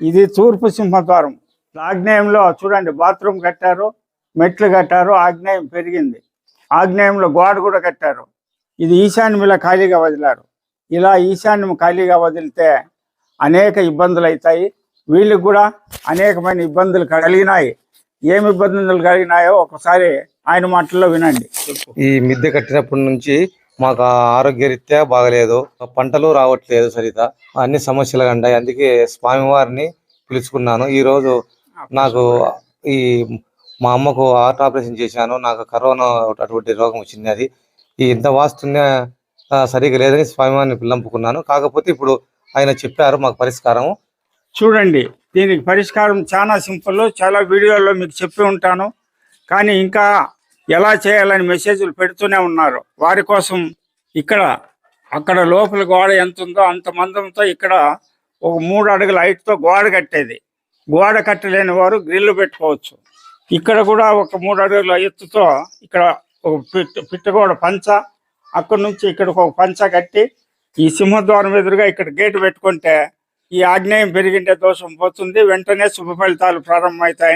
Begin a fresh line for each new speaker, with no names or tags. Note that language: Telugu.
ఇది తూర్పు సింహద్వారం. ఆగ్నేయంలో చూడండి బాత్రూమ్ కట్టారు మెట్లు కట్టారు ఆగ్నేయం పెరిగింది. ఆగ్నేయంలో గోడ కూడా కట్టారు. ఇది ఈశాన్యంలో ఖాళీగా వదిలారు. ఇలా ఈశాన్యం ఖాళీగా వదిలితే అనేక ఇబ్బందులు అవుతాయి. వీళ్ళకి కూడా అనేకమైన ఇబ్బందులు కలిగినాయి. ఏమి ఇబ్బందులు కలిగినాయో ఒకసారి ఆయన మాటల్లో వినండి.
ఈ మిద్దె కట్టినప్పటి నుంచి మాకు ఆరోగ్యరీత్యా బాగలేదు. పంటలు రావట్లేదు సరిత. అన్ని సమస్యలు ఉన్నాయి. అందుకే స్వామివారిని పిలుచుకున్నాను. ఈ రోజు నాకు ఈ మా అమ్మకు హార్ట్ ఆపరేషన్ చేశాను. నాకు కరోనా అటువంటి రోగం వచ్చింది అది. ఈ ఇంత వాస్తున్న సరిగా లేదని స్వామివారిని పిల్లంపుకున్నాను కాకపోతే ఇప్పుడు ఆయన చెప్పారు మాకు పరిష్కారం
చూడండి దీనికి పరిష్కారం చాలా సింపుల్. చాలా వీడియోల్లో మీకు చెప్పి ఉంటాను. కానీ ఇంకా ఎలా చేయాలని మెసేజ్లు పెడుతూనే ఉన్నారు. వారి కోసం ఇక్కడ అక్కడ లోపల గోడ ఎంత ఉందో అంత మందంతో ఇక్కడ ఒక మూడు అడుగుల హైట్తో గోడ కట్టేది. గోడ కట్టలేని వారు గ్రిల్లు పెట్టుకోవచ్చు. ఇక్కడ కూడా ఒక మూడు అడుగుల ఎత్తుతో ఇక్కడ ఒక పిట్ట పిట్టగోడ పంచ అక్కడ నుంచి ఇక్కడికి ఒక పంచ కట్టి ఈ సింహద్వారం ఎదురుగా ఇక్కడ గేటు పెట్టుకుంటే ఈ ఆగ్నేయం పెరిగిండే దోషం పోతుంది. వెంటనే శుభ ఫలితాలు ప్రారంభమవుతాయని